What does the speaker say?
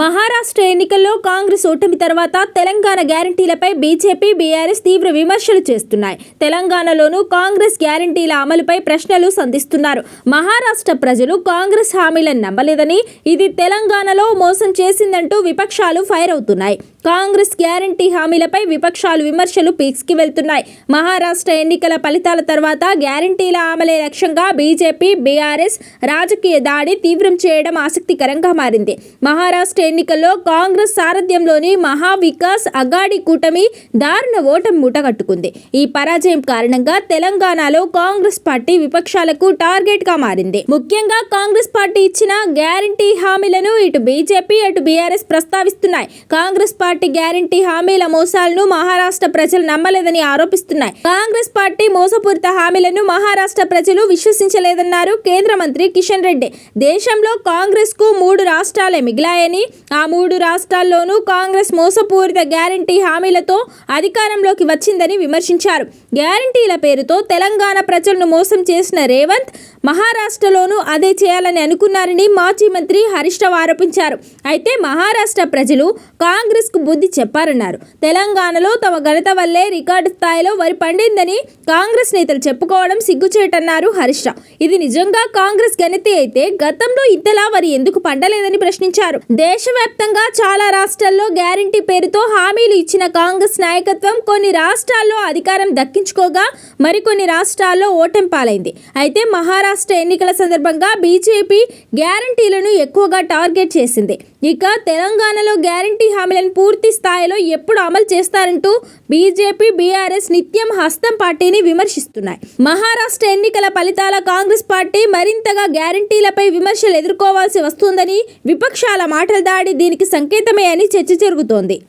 మహారాష్ట్ర ఎన్నికల్లో కాంగ్రెస్ ఓటమి తర్వాత తెలంగాణ గ్యారంటీలపై బీజేపీ బీఆర్ఎస్ తీవ్ర విమర్శలు చేస్తున్నాయి. తెలంగాణలోనూ కాంగ్రెస్ గ్యారంటీల అమలుపై ప్రశ్నలు సంధిస్తున్నారు. మహారాష్ట్ర ప్రజలు కాంగ్రెస్ హామీలను నమ్మలేదని ఇది తెలంగాణలో మోసం చేసిందంటూ విపక్షాలు ఫైర్ అవుతున్నాయి. కాంగ్రెస్ గ్యారంటీ హామీలపై విపక్షాలు విమర్శలు పీక్స్కి వెళ్తున్నాయి. మహారాష్ట్ర ఎన్నికల ఫలితాల తర్వాత గ్యారంటీల అమలే లక్ష్యంగా బీజేపీ బీఆర్ఎస్ రాజకీయ దాడి తీవ్రం చేయడం ఆసక్తికరంగా మారింది. మహారాష్ట్ర ఎన్నికల్లో కాంగ్రెస్ సారథ్యంలోని మహావికాస్ అగాడి కూటమి దారుణ ఓటమి మూటగట్టుకుంది. ఈ పరాజయం కారణంగా తెలంగాణలో కాంగ్రెస్ పార్టీ విపక్షాలకు టార్గెట్గా మారింది. ముఖ్యంగా కాంగ్రెస్ పార్టీ ఇచ్చిన గ్యారంటీ హామీలను ఇటు బీజేపీ అటు బీఆర్ఎస్ ప్రస్తావిస్తున్నాయి. కాంగ్రెస్ పార్టీ గ్యారంటీ హామీల మోసాలను మహారాష్ట్ర ప్రజలు నమ్మలేదని ఆరోపిస్తున్నాయి. కాంగ్రెస్ పార్టీ మోసపూరిత హామీలను మహారాష్ట్ర ప్రజలు విశ్వసించలేదన్నారు కేంద్ర మంత్రి కిషన్ రెడ్డి. దేశంలో కాంగ్రెస్కు మూడు రాష్ట్రాలే మిగిలాయని ఆ మూడు రాష్ట్రాల్లోనూ కాంగ్రెస్ మోసపూరిత గ్యారంటీ హామీలతో అధికారంలోకి వచ్చిందని విమర్శించారు. గ్యారంటీల పేరుతో తెలంగాణ ప్రజలను మోసం చేసిన రేవంత్ మహారాష్ట్రలోనూ అదే చేయాలని అనుకున్నారని మాజీ మంత్రి హరీష్ రావు ఆరోపించారు. అయితే మహారాష్ట్ర ప్రజలు కాంగ్రెస్కు బుద్ధి చెప్పారన్నారు. తెలంగాణలో తమ ఘనత వల్లే రికార్డు స్థాయిలో వరి పండిందని కాంగ్రెస్ నేతలు చెప్పుకోవడం సిగ్గుచేటన్నారు హరీష్ రావు. ఇది నిజంగా కాంగ్రెస్ ఘనతే అయితే గతంలో ఇంతలా వరి ఎందుకు పండలేదని ప్రశ్నించారు. దేశవ్యాప్తంగా చాలా రాష్ట్రాల్లో గ్యారంటీ పేరుతో హామీలు ఇచ్చిన కాంగ్రెస్ నాయకత్వం కొన్ని రాష్ట్రాల్లో అధికారం దక్కించుకోగా మరికొన్ని రాష్ట్రాల్లో ఓటమి పాలైంది. అయితే మహారాష్ట్ర ఎన్నికల సందర్భంగా బీజేపీ గ్యారంటీలను ఎక్కువగా టార్గెట్ చేసింది. ఇక తెలంగాణలో గ్యారంటీ హామీలను పూర్తి స్థాయిలో ఎప్పుడు అమలు చేస్తారంటూ బీజేపీ బీఆర్ఎస్ నిత్యం హస్తం పార్టీని విమర్శిస్తున్నాయి. మహారాష్ట్ర ఎన్నికల ఫలితాల కాంగ్రెస్ పార్టీ మరింతగా గ్యారంటీలపై విమర్శలు ఎదుర్కోవాల్సి వస్తుందని విపక్షాల మాటలు దాడి దీనికి సంకేతమే అని చర్చ జరుగుతోంది.